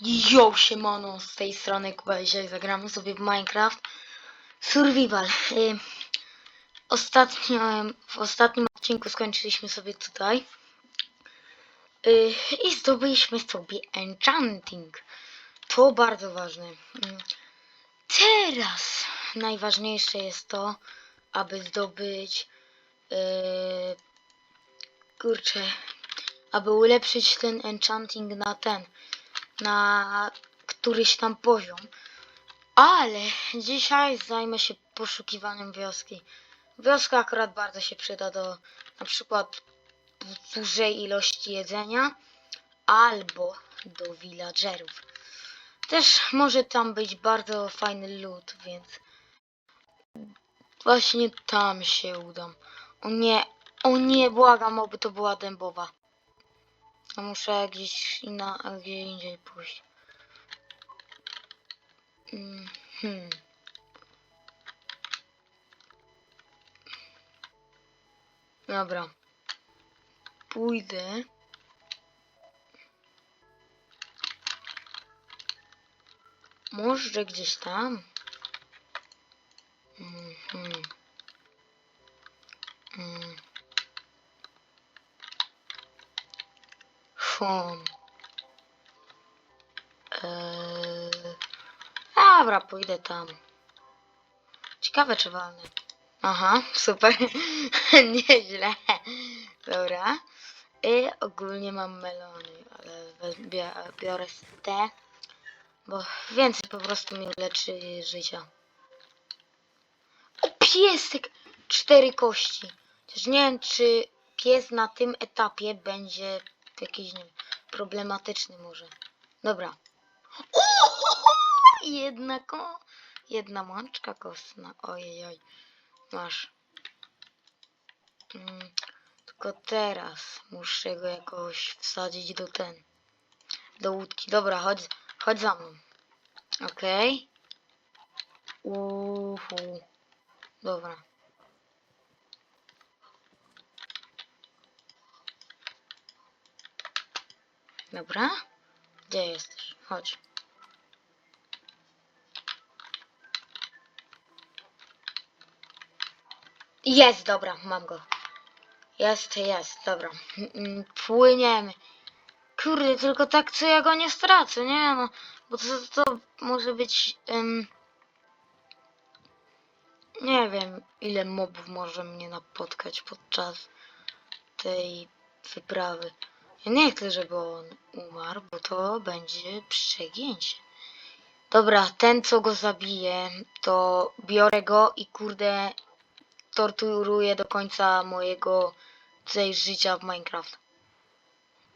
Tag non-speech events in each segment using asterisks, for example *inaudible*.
Yo, siemano, z tej strony Kuba, dzisiaj zagramy sobie w Minecraft Survival. Y, Ostatnio, w ostatnim odcinku skończyliśmy sobie tutaj y, i zdobyliśmy sobie Enchanting. To bardzo ważne. Mm, Teraz najważniejsze jest to, aby zdobyć y, kurczę, aby ulepszyć ten Enchanting na ten na któryś tam poziom. Ale dzisiaj zajmę się poszukiwaniem wioski. Wioska akurat bardzo się przyda do na przykład dużej ilości jedzenia albo do villagerów. Też może tam być bardzo fajny lód, więc właśnie tam się udam. O nie, o nie, błagam, oby to była dębowa. A muszę gdzieś inna, a gdzie indziej pójść. Mm, Hmm. Dobra. Pójdę. Może gdzieś tam. Mhm. Mm. Fum. Eee... Dobra, pójdę tam. Ciekawe czy. Aha, *laughs* super. *laughs* Nieźle. Dobra. I ogólnie mam melony, ale biorę te, bo więcej po prostu mi leczy życia. O, piesek! Cztery kości. Chociaż nie wiem, czy pies na tym etapie będzie jakiś, wiem, problematyczny może. Dobra. *laughs* Jedna ko... Jedna mączka kostna. Ojej, oj. Masz. Mm, tylko teraz muszę go jakoś wsadzić do ten. Do łódki. Dobra, chodź, chodź za mną. Okej. Uhu. Dobra. Dobra. Gdzie jesteś? Chodź. Jest, dobra, mam go. Jest, jest, dobra. Mm, Płyniemy. Kurde, tylko tak co ja go nie stracę, nie no. Bo to, to może być... nie wiem, ile mobów może mnie napotkać podczas tej wyprawy. Nie chcę, żeby on umarł, bo to będzie przegięcie. Dobra, ten co go zabije, to biorę go i kurde torturuję do końca mojego tutaj życia w Minecraft.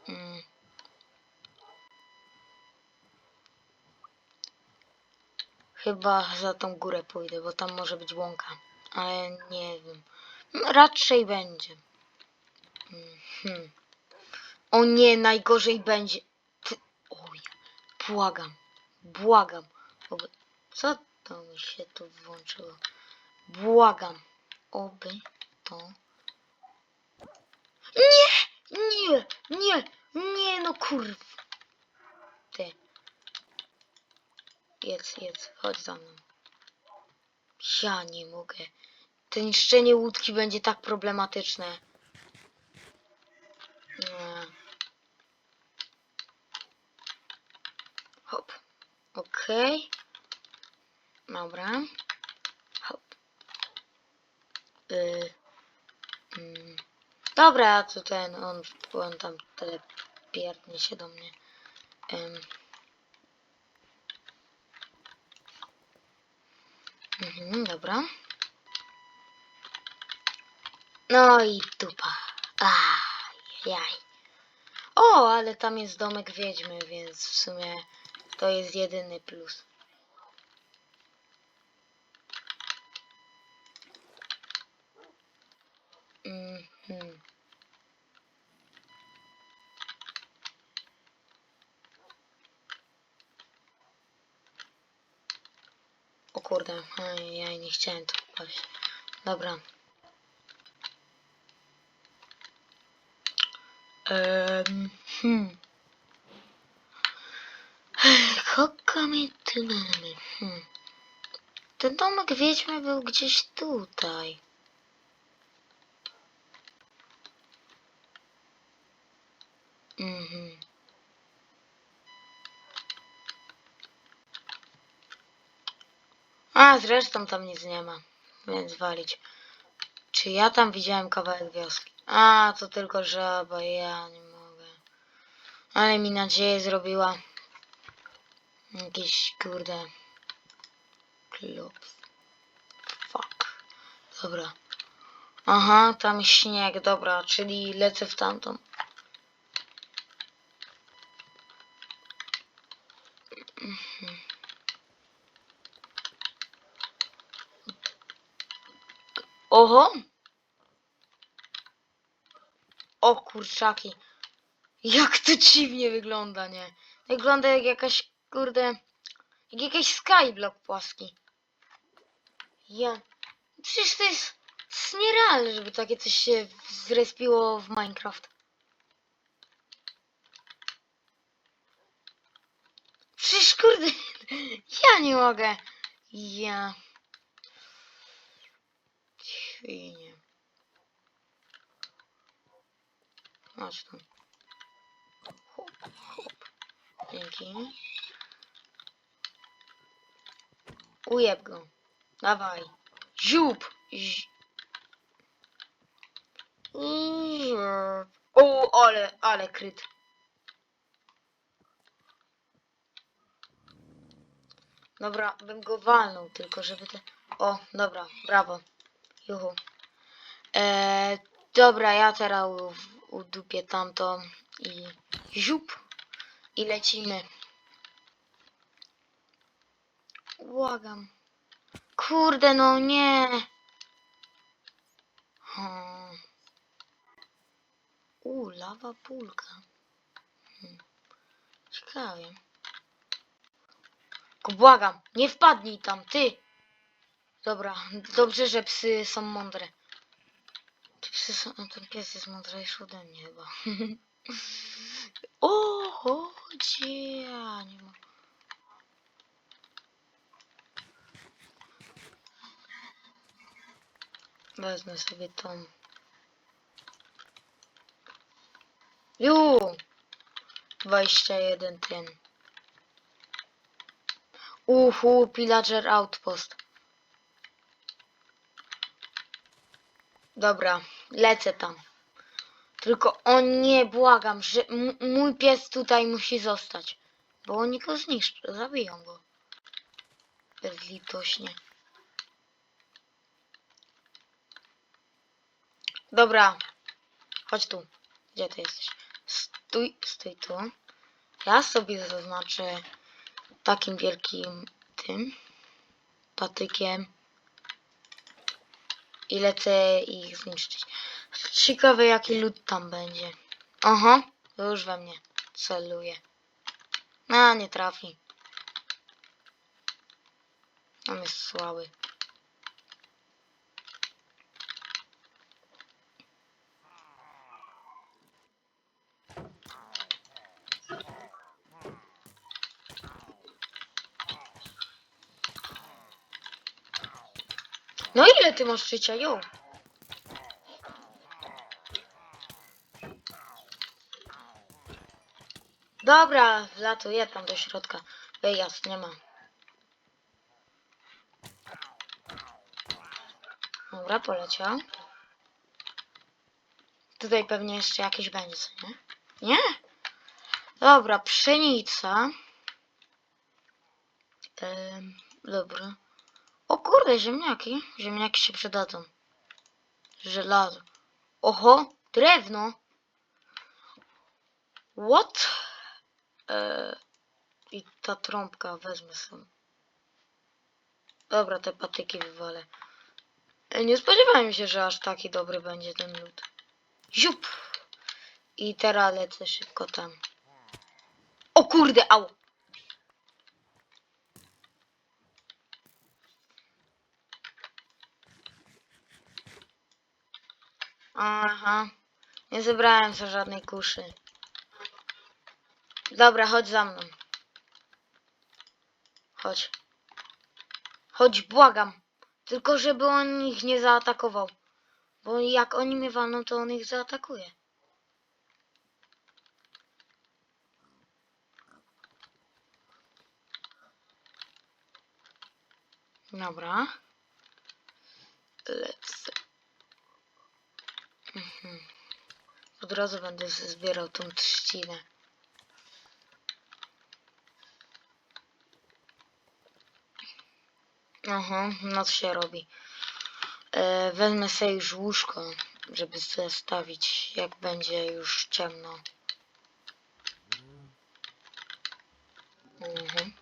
Mm. Chyba za tą górę pójdę, bo tam może być łąka. Ale nie wiem. Mm, Raczej będzie. Mhm. O nie, najgorzej będzie. Oj, błagam. Błagam. Oby... Co to mi się tu włączyło? Błagam. Oby to... Nie! Nie! Nie! Nie no kurw! Ty. Jedz, jedz. Chodź za mną. Ja nie mogę. To niszczenie łódki będzie tak problematyczne. Nie. Hop. Okej. Dobra. Hop. Y, mm. Dobra, to ten, on, on tam telepierdnie się do mnie. Ym. Mhm, dobra. No i dupa. Ajajaj. O, ale tam jest domek wiedźmy, więc w sumie to jest jedyny plus. Mhm. O kurde, ja nie chciałem tu wpaść. Dobra. Em, hmm. Mamy, tu mamy. Hmm. Ten domek wiedźmy był gdzieś tutaj. Mhm. A, zresztą tam nic nie ma, więc walić. Czy ja tam widziałem kawałek wioski? A, to tylko żaba, ja nie mogę. Ale mi nadzieję zrobiła. Jakiś, kurde... Klops. Fuck. Dobra. Aha, tam śnieg, dobra, czyli lecę w tamtą. Oho! O kurczaki. Jak to dziwnie wygląda, nie? Wygląda jak jakaś, kurde, jak jakiś skyblock płaski. Ja... Przecież to jest, to jest nierealne, żeby takie coś się zrespiło w Minecraft. Przecież kurde, *laughs* ja nie mogę. Ja... Świnie. Chodź tu. Hop, hop. Dzięki. Ujeb go. Dawaj. Ziup. Zi- Ziup. O, ale, ale kryt. Dobra, bym go walnął, tylko żeby te... O, dobra, brawo. Juhu. Eee, dobra, ja teraz udupię tamto i ziup. I lecimy. Błagam. Kurde, no nie. Hmm. U, lawa pulka. Hmm. Ciekawie. Błagam, nie wpadnij tam, ty. Dobra, dobrze, że psy są mądre. Te psy są, no, ten pies jest mądrzejszy ode mnie chyba. *laughs* o, chodzi, ja nie. Wezmę sobie tą. Ju! 21 ten. Uhu, pillager outpost. Dobra, lecę tam. Tylko o nie, błagam, że mój pies tutaj musi zostać. Bo oni go zniszczą, zabiją go. Bezlitośnie. Dobra, chodź tu. Gdzie ty jesteś? Stój, stój tu. Ja sobie zaznaczę takim wielkim tym patykiem i lecę ich zniszczyć. Ciekawe jaki lód tam będzie. Aha, już we mnie celuje. A, nie trafi. On jest słaby. No ile ty masz życia, jo? Dobra, wlatuję tam do środka. Wyjazd nie ma. Dobra, poleciał. Tutaj pewnie jeszcze jakieś będzie, co nie? Nie? Dobra, pszenica. Ehm, dobra. Kurde, ziemniaki. Ziemniaki się przydadzą. Żelazo. Oho, drewno. What? Eee, I ta trąbka wezmę sobie. Dobra, te patyki wywalę. E, Nie spodziewałem się, że aż taki dobry będzie ten lód. Ziup! I teraz lecę szybko tam. O kurde, au! Aha. Nie zebrałem za żadnej kuszy. Dobra, chodź za mną. Chodź. Chodź, błagam. Tylko żeby on ich nie zaatakował. Bo jak oni mnie walną, to on ich zaatakuje. Dobra. Lecę. Mhm. Od razu będę zbierał tą trzcinę. Aha, noc się robi. E, wezmę sobie już łóżko, żeby zostawić, jak będzie już ciemno. Mhm.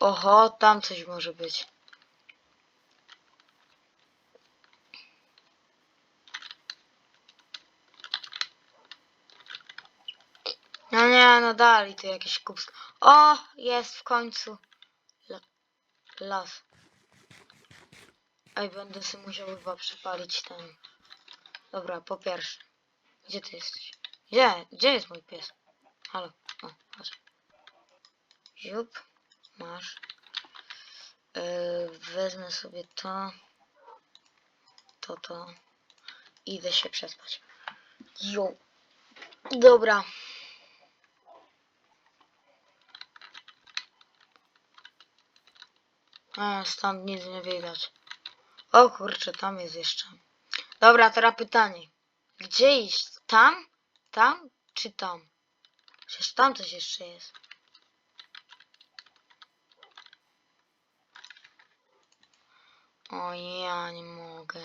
Oho, tam coś może być. No dalej tu jakieś kubsko. O, jest w końcu. La las. Ej, będę sobie musiał chyba przypalić ten. Dobra, po pierwsze. Gdzie ty jesteś? Gdzie? Gdzie jest mój pies? Halo. O, chodź. Ziup. Masz. Yy, wezmę sobie to. To, to. Idę się przespać. Jo. Dobra. A, stąd nic nie widać. O kurczę, tam jest jeszcze. Dobra, teraz pytanie. Gdzie iść? Tam? Tam? Czy tam? Przecież tam coś jeszcze jest. O, ja nie mogę.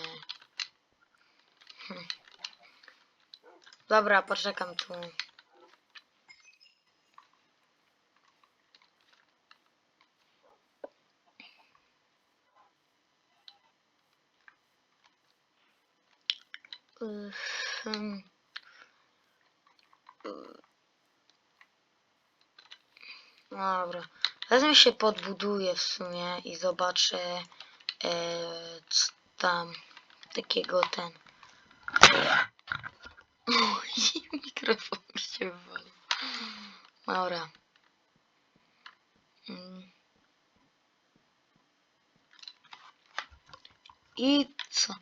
Hm. Dobra, poczekam tu. Dobra. Wezmę się podbuduję w sumie i zobaczę e, co tam takiego ten. Oj, *laughs* mikrofon mi się wywalił. Dobra. Mm. I co?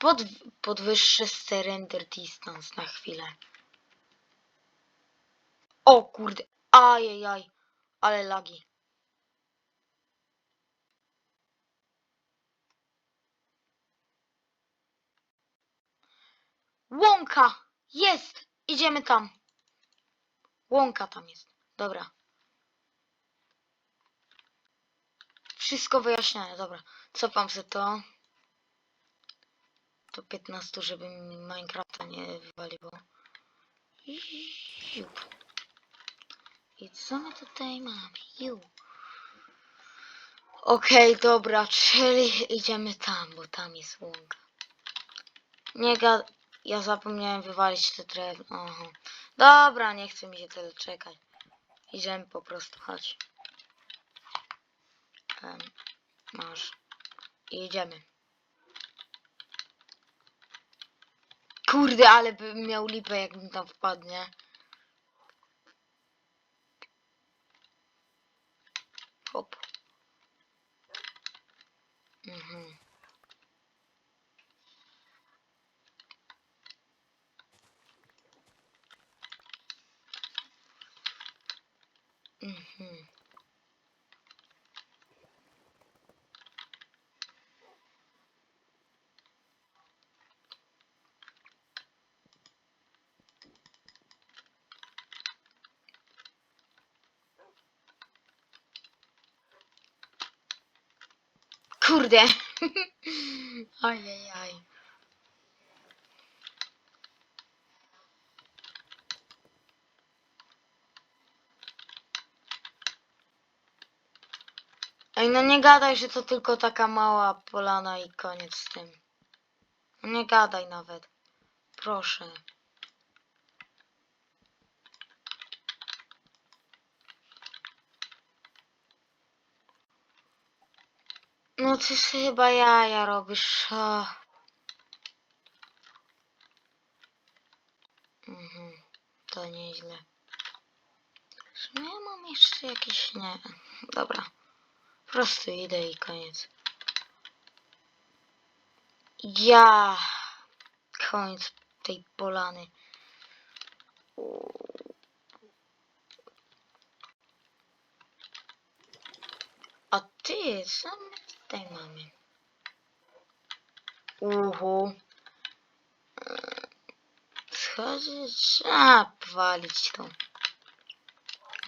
Pod, podwyższę surrender distance na chwilę. O kurde. Ajajaj. Ale lagi. Łąka! Jest! Idziemy tam. Łąka tam jest. Dobra. Wszystko wyjaśnione, dobra. Cofam sobie to. Do 15, żeby mi Minecrafta nie wywaliło. Jup. I co my tutaj mamy? Ju. Okej, dobra, czyli idziemy tam, bo tam jest łąka. Nie ga... Ja zapomniałem wywalić te drewno. Aha. Dobra, nie chcę mi się tyle czekać. Idziemy po prostu, chodź. Em, masz. I idziemy. Kurde, ale bym miał lipę, jak mi tam wpadnie. Hop. Mhm. Mhm. Kurde. *laughs* Ajajaj. Ej, no nie gadaj, że to tylko taka mała polana i koniec z tym. No nie gadaj nawet. Proszę. No ty chyba jaja robisz. Ach. Mhm. To nieźle. Czy ja mam jeszcze jakieś... Nie. Dobra. Po prostu idę i koniec. Ja... Koniec tej polany. A ty, my tutaj mamy? Uhu. Schodzić, a walić to.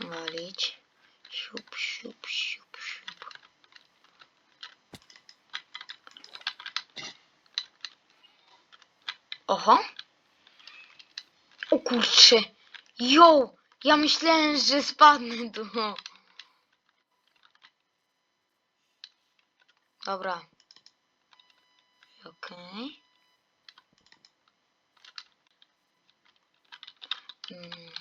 Walić. Siup, siup, siup, siup. Oho. O kurczę. Jo, ja myślałem, że spadnę tu. Dobra. Okej. Mm.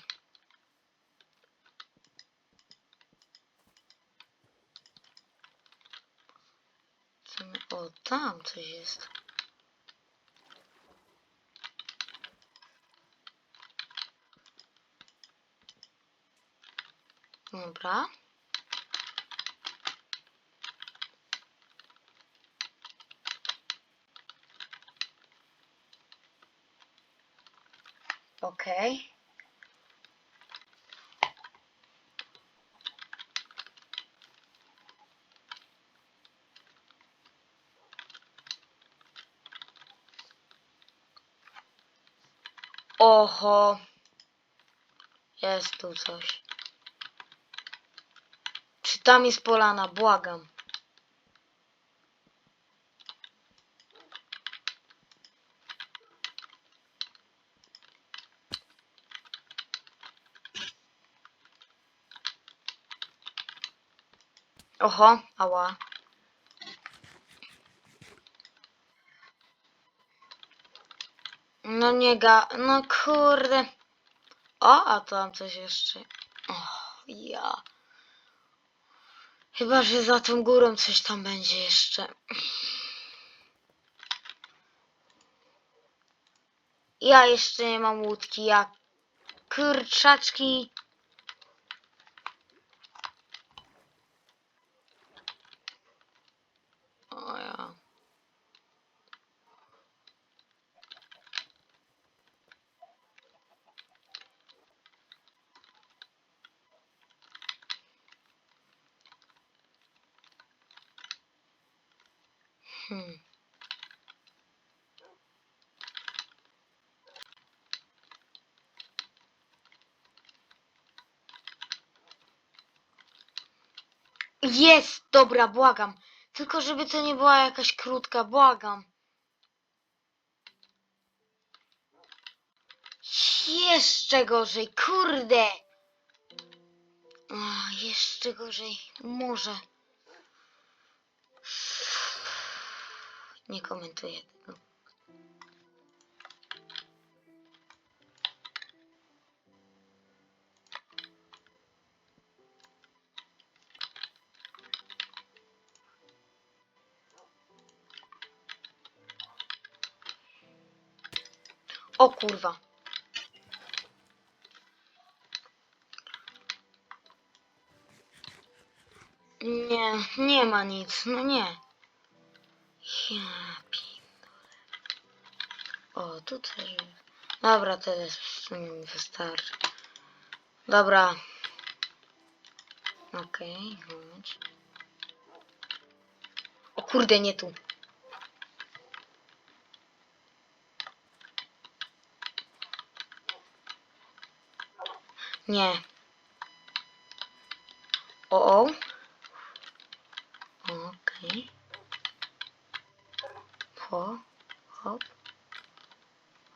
Co. O, tam coś jest. Dobra. Okej. Oho. Jest tu coś. Czy tam jest polana? Błagam. Oho, ała. No nie ga... No kurde. O, a tam coś jeszcze. O, ja. Chyba, że za tą górą coś tam będzie jeszcze. Ja jeszcze nie mam łódki, ja kurczaczki. O ja. Hmm. Jest! Dobra, błagam. Tylko żeby to nie była jakaś krótka, błagam. Jeszcze gorzej, kurde! Jeszcze gorzej, może. Nie komentuję tego. O kurwa. Nie, nie ma nic, no nie. Ja pindole. O, tutaj jest. Dobra, tyle w sumie mi wystarczy. Dobra. Okej, chodź. O kurde, nie tu. Nie. O, o. Okej. Ho, hop.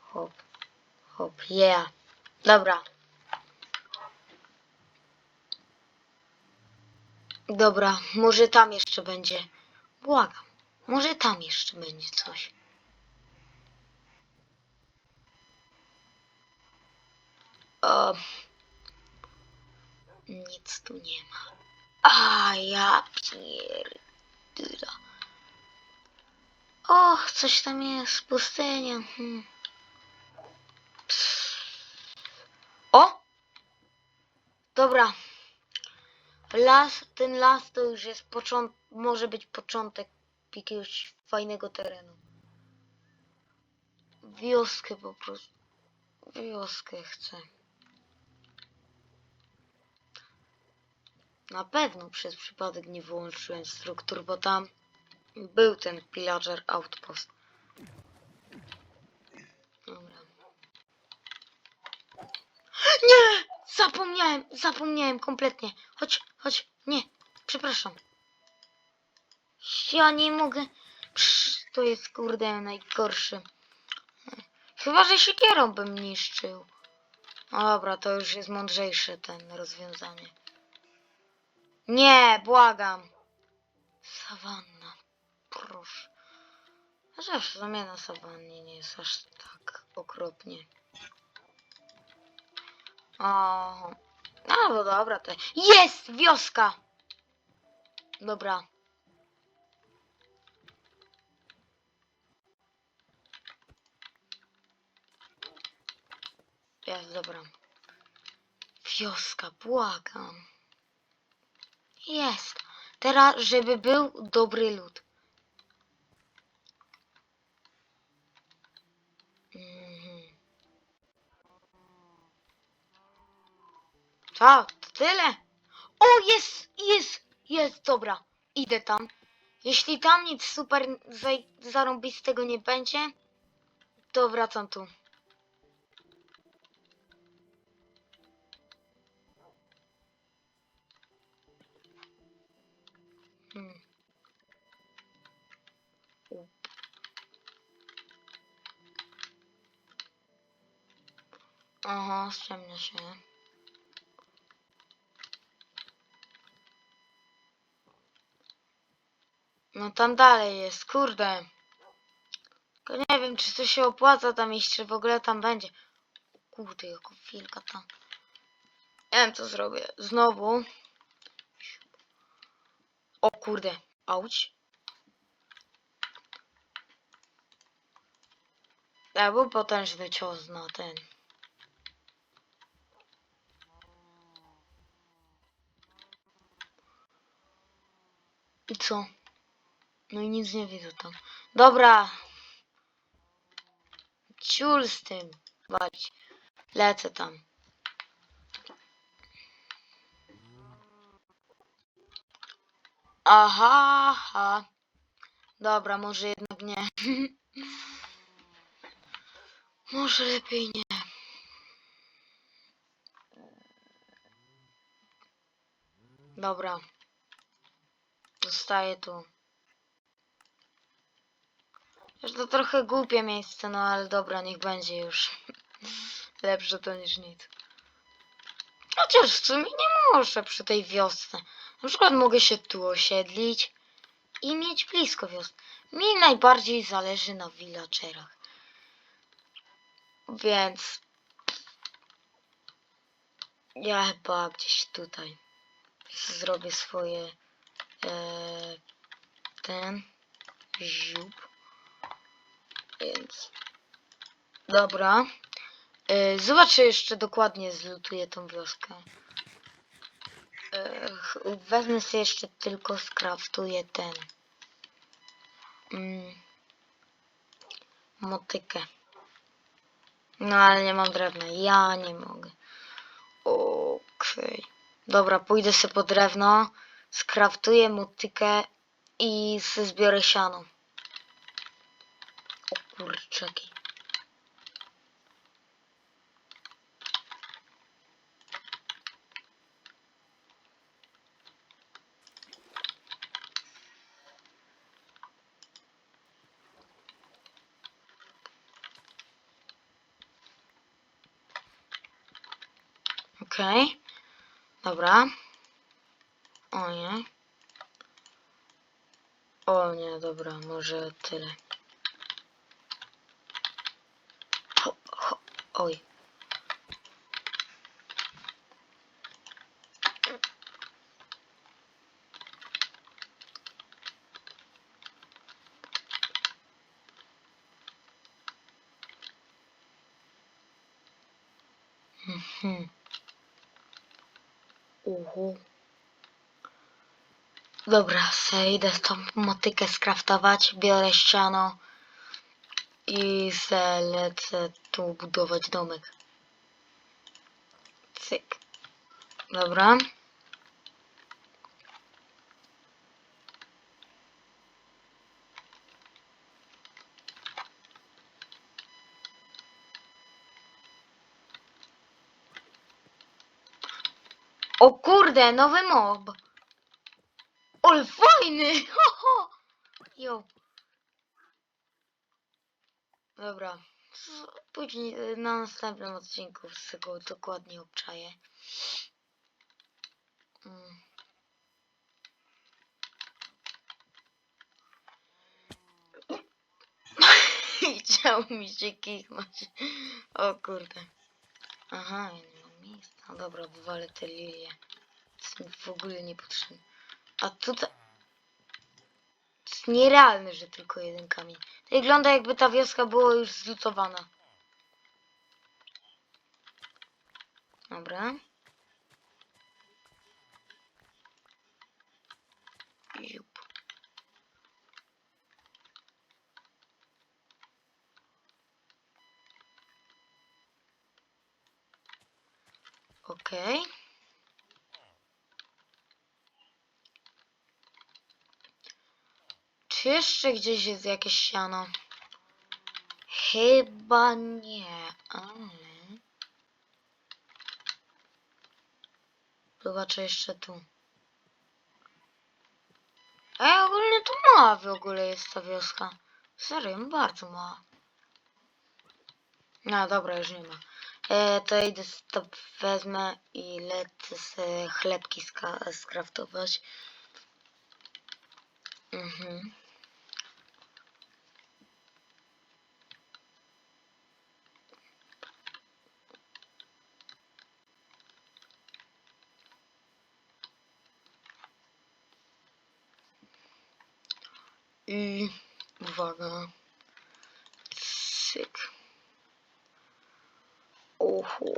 Hop. Hop, yeah. Dobra. Dobra, może tam jeszcze będzie. Błagam. Może tam jeszcze będzie coś. O, nic tu nie ma. A ja pierdolę. Och, coś tam jest, pustynia. Hmm. O! Dobra, Las, ten las to już jest początek, może być początek jakiegoś fajnego terenu. Wioskę po prostu. Wioskę chcę. Na pewno przez przypadek nie wyłączyłem struktur, bo tam był ten pillager outpost. Dobra. Nie! Zapomniałem, zapomniałem kompletnie. Chodź, chodź, nie, przepraszam. Ja nie mogę. Psz, to jest kurde najgorszy. Chyba, że siekierą bym niszczył. No dobra, to już jest mądrzejsze ten rozwiązanie. Nie, błagam. Sawanna, proszę. Chociaż w sumie na sawannie nie jest aż tak okropnie. O, a no dobra, to jest wioska. Dobra. Jest, dobra. Wioska, błagam. Jest. Teraz, żeby był dobry lud. Mhm. Co? To tyle? O, jest, jest, jest, dobra. Idę tam. Jeśli tam nic super zarąbistego nie będzie, to wracam tu. Aha, ściemnia się. No tam dalej jest, kurde. Tylko nie wiem, czy to się opłaca tam iść, czy w ogóle tam będzie. Kurde, jako wilka tam. Nie wiem, co zrobię. Znowu. O kurde, auć. To był potężny cios na ten. I co? No i nic nie widzę tam. Dobra. Ciul z tym. Walić. Lecę tam. Aha, aha. Dobra, może jednak nie. *laughs* może lepiej nie. Dobra. Zostaję tu. Już to trochę głupie miejsce, no ale dobra, niech będzie już. *laughs* Lepsze to niż nic. Chociaż w sumie nie muszę przy tej wiosce. Na przykład mogę się tu osiedlić i mieć blisko wioski. Mi najbardziej zależy na villagerach. Więc ja chyba gdzieś tutaj zrobię swoje ten ziub. Więc dobra. E, zobaczę jeszcze dokładnie zlutuję tą wioskę. E, wezmę sobie jeszcze tylko skraftuję ten mm, motykę. No ale nie mam drewna. Ja nie mogę. Okej. Dobra, pójdę sobie po drewno, skraftuję motykę i zbiorę siano. O kurczaki. Okej. Dobra. O nie. O nie, dobra, może tyle. Ho, ho, oj. Mhm. Uhu. Dobra, se idę tą motykę skraftować, biorę ściano i se lecę tu budować domek. Cyk. Dobra. O kurde, nowy mob. Ol fajny! *laughs* Ho, ho. Jo. Dobra. Później y, na następnym odcinku sobie go dokładnie obczaję. Mm. *laughs* Chciał mi się kichnąć. O kurde. Aha, ja nie mam miejsca. Dobra, wywalę te lilie. Jest mi w ogóle niepotrzebne. A tutaj... To jest nierealne, że tylko jeden kamień. To wygląda jakby ta wioska była już zlutowana. Dobra. Jup. Okej. Czy jeszcze gdzieś jest jakieś siano? Chyba nie, ale... Zobaczę jeszcze tu. Ej, ogólnie to mała w ogóle jest ta wioska. Serio, bardzo mała. No dobra, już nie ma. E, to idę to wezmę i lecę sobie chlebki skraftować. Mhm. I uwaga. Cyk. Oho.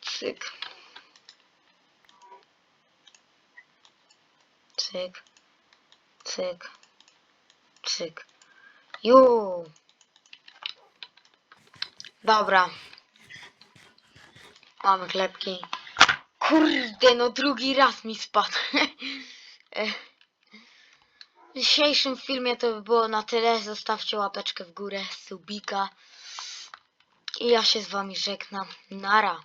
Cyk. Cyk. Cyk. Cyk. Ju. Dobra. Mamy chlebki. Kurde, no drugi raz mi spadł. *laughs* W dzisiejszym filmie to by było na tyle. Zostawcie łapeczkę w górę, subika. I ja się z wami żegnam. Nara.